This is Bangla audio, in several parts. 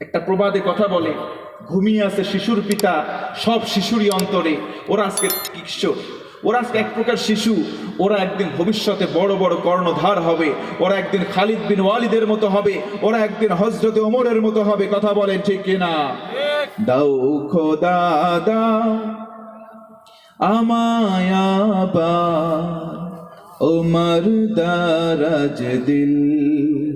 একটা প্রবাদে কথা বলে, ঘুমিয়ে আছে শিশুর পিতা, সব শিশুরই অন্তরে। ওরা আজকে কিশোর ওরা আজকে এক প্রকার শিশু। ওরা একদিন ভবিষ্যতে বড় বড় কর্ণধার হবে। ওরা একদিন খালিদ বিন ওয়ালিদের মতো হবে। ওরা একদিন হজরতে ওমরের মতো হবে। কথা বলেন ঠিক কিনা দাও খোদা, দাও। আমায়াবার ওমর দারাজ দিল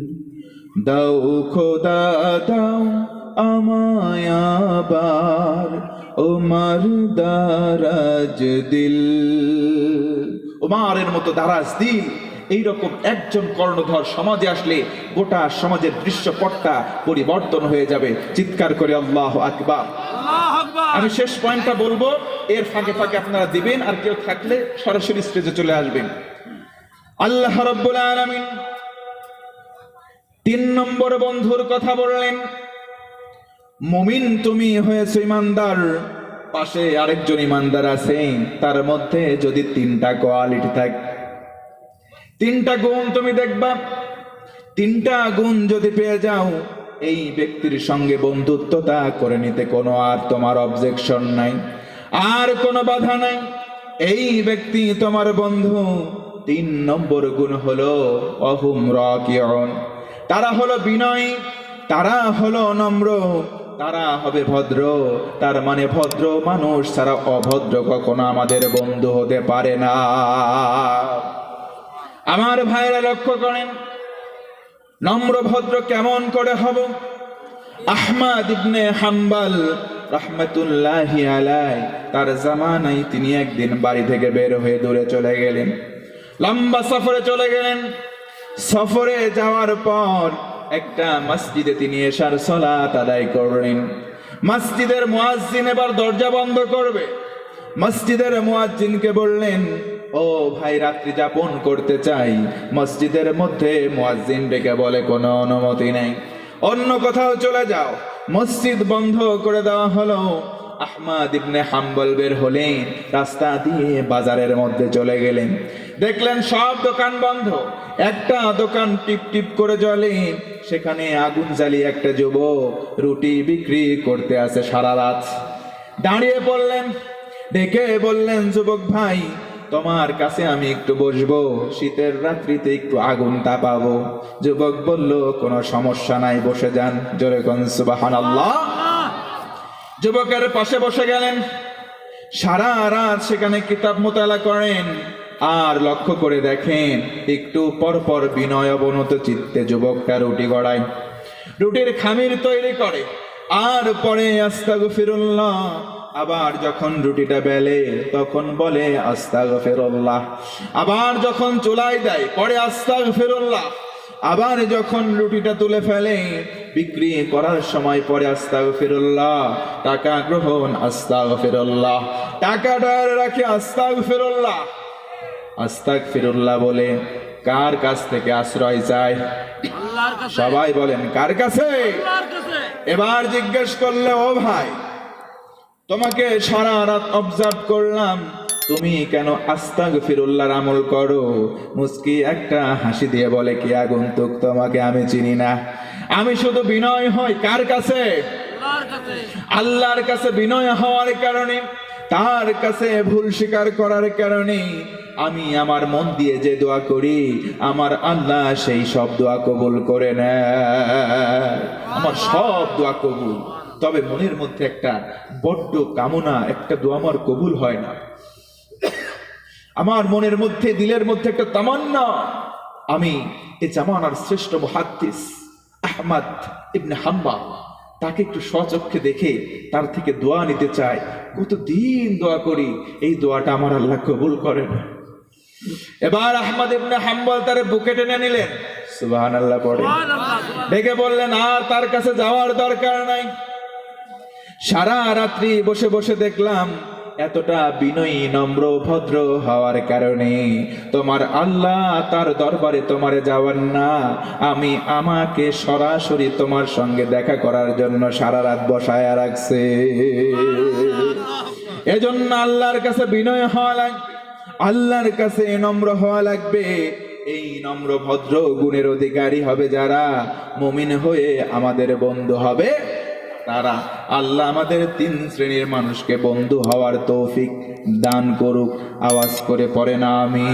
দাও খোদা দাও আমায়াবার ওমর দারাজ দিল। ওমারের মতো দারাজ দিল। এইরকম একজন কর্ণধর সমাজে আসলে গোটা সমাজের দৃশ্যপটটা পরিবর্তন হয়ে যাবে। চিৎকার করে আল্লাহ আকবার। আমি শেষ পয়েন্টটা বলব। এর ফাঁকে ফাঁকে আপনারা দিবেন আর কেউ থাকলে সরাসরি স্টেজে চলে আসবেন। আল্লাহ রব্বুল আলামিন তিন নম্বর বন্ধুর কথা বললেন, মুমিন তুমি হয়েছে ইমানদার, পাশে আরেকজন ইমানদার আছে, তার মধ্যে যদি তিনটা কোয়ালিটি থাকে, তিনটা গুণ তুমি দেখবা, তিনটা গুণ যদি পেয়ে যাও, এই ব্যক্তির সঙ্গে বন্ধুত্বতা করে নিতে কোনো আর তোমার অবজেকশন নাই, আর কোনো বাধা নাই। এই ব্যক্তি তোমার বন্ধু, তিন নম্বর গুণ হলো, অহুম রাকিউন। তারা হলো বিনয়, তারা হলো নম্র, তারা হবে ভদ্র, তার মানে ভদ্র মানুষ ছাড়া অভদ্র কখনো আমাদের বন্ধু হতে পারে না। আমার ভাইরা লক্ষ্য করেন, নম্র ভদ্র কেমন করে হব? আহমাদ ইবনে হাম্বাল রহমতুল্লাহি আলাই তার জামানাই তিনি একদিন বাড়ি থেকে বের হয়ে দূরে চলে গেলেন, লম্বা সফরে চলে গেলেন। সফরে যাওয়ার পর একটা মসজিদে তিনি এশার সলাত আদায় করলেন। মসজিদের মুয়াজ্জিন এবার দরজা বন্ধ করবে। মসজিদের মুয়াজ্জিনকে বললেন, ও ভাই, রাত্রি যাপন করতে চাই। মসজিদের মধ্যে মুয়াজ্জিন ডেকে বলে, কোনো অনুমতি নেই। অন্য কোথাও চলে যাও। মসজিদ বন্ধ করে দেওয়া হলো। আহমাদ ইবনে হাম্বল বের হলেন, রাস্তা দিয়ে বাজারের মধ্যে চলে গেলেন। দেখলেন সব দোকান বন্ধ। একটা দোকান টিপ টিপ করে জ্বলে। সেখানে আগুন জ্বালিয়ে একটা যুবক রুটি বিক্রি করতে আসে সারা রাত। দাঁড়িয়ে পড়লেন ডেকে বললেন, যুবক ভাই, তোমার কাছে আমি একটু বসবো। শীতের রাত্রিতে একটু আগুন তাপাবো যুবক বলল, কোনো সমস্যা নাই, বসে যান। জোরে আল্লাহ যুবকের পাশে বসে গেলেন। সারা রাত সেখানে কিতাব মোতালা করেন। আর লক্ষ্য করে দেখেন, একটু পর পর বিনয় অবনত চিত্তে যুবকটা রুটি গড়ায়। রুটির খামির তৈরি করে। আর পরে আস্তাগ ফিরুল্লাহ আবার যখন রুটিটা বেলে, তখন বলে আস্তাগ ফেরল্লাহ আবার যখন চুলাই দেয়, পরে আস্তাগ ফেরল্লাহ আবার যখন রুটিটা তুলে ফেলে, বিক্রি করার সময় পরে আস্তাগ ফিরুল্লাহ টাকা গ্রহণ আস্তাগ ফিরুল্লাহ টাকাটা রাখে আস্তাগ ফিরুল্লাহ আস্তাগ ফিরুল্লাহ বলে কার কাছ থেকে আশ্রয় চায়? কাছে। সবাই বলেন কার কাছে? এবার জিজ্ঞেস করলে ও ভাই তোমাকে সারা রাত অবজার্ভ করলাম তুমি কেন আস্তাগ ফিরুল্লাহর আমল করো? মুস্কি একটা হাসি দিয়ে বলে কি আগন্তুক তোমাকে আমি চিনি না। আমি শুধু বিনয় হই কার কাছে। আল্লাহর কাছে বিনয় হওয়ার কারণে তার কাছে ভুল স্বীকার করার কারণে আমি আমার মন দিয়ে যে দোয়া করি, আমার আল্লাহ সেই সব দোয়া কবুল করে নেয়। আমার সব দোয়া কবুল। তবে মনের মধ্যে একটা বড্ড কামনা, একটা দোয়া আমার কবুল হয় না। আমার মনের মধ্যে, দিলের মধ্যে একটা তামান্না। আমি এ জামানার শ্রেষ্ঠ মহাদ্দিস আহমদ ইবনে হাম্বা তাকে একটু স্বচক্ষে দেখে তার থেকে দোয়া নিতে চাই। কতদিন দোয়া করি, এই দোয়াটা আমার আল্লাহ কবুল করেন। এবার আহমদ ইবনে হাম্বল তার বুকে টেনে নিলেন। সুবহান আল্লাহ পড়ে। ডেকে বললেন আর তার কাছে যাওয়ার দরকার নাই। সারা রাত্রি বসে বসে দেখলাম এতটা বিনয়ী নম্র ভদ্র হওয়ার কারণে তোমার আল্লাহ তার দরবারে তোমারে যাওয়ার না আমি আমাকে সরাসরি তোমার সঙ্গে দেখা করার জন্য সারা রাত বসায় রাখছে। এজন্য আল্লাহর কাছে বিনয় হওয়া লাগবে। আল্লাহর কাছে নম্র হওয়া লাগবে। এই নম্র ভদ্র গুণের অধিকারী হবে যারা। মুমিন হয়ে আমাদের বন্ধু হবে তারা। আল্লাহ আমাদের তিন শ্রেণির মানুষকে বন্ধু হওয়ার তৌফিক দান করুক। আওয়াজ করে পড়ে না আমি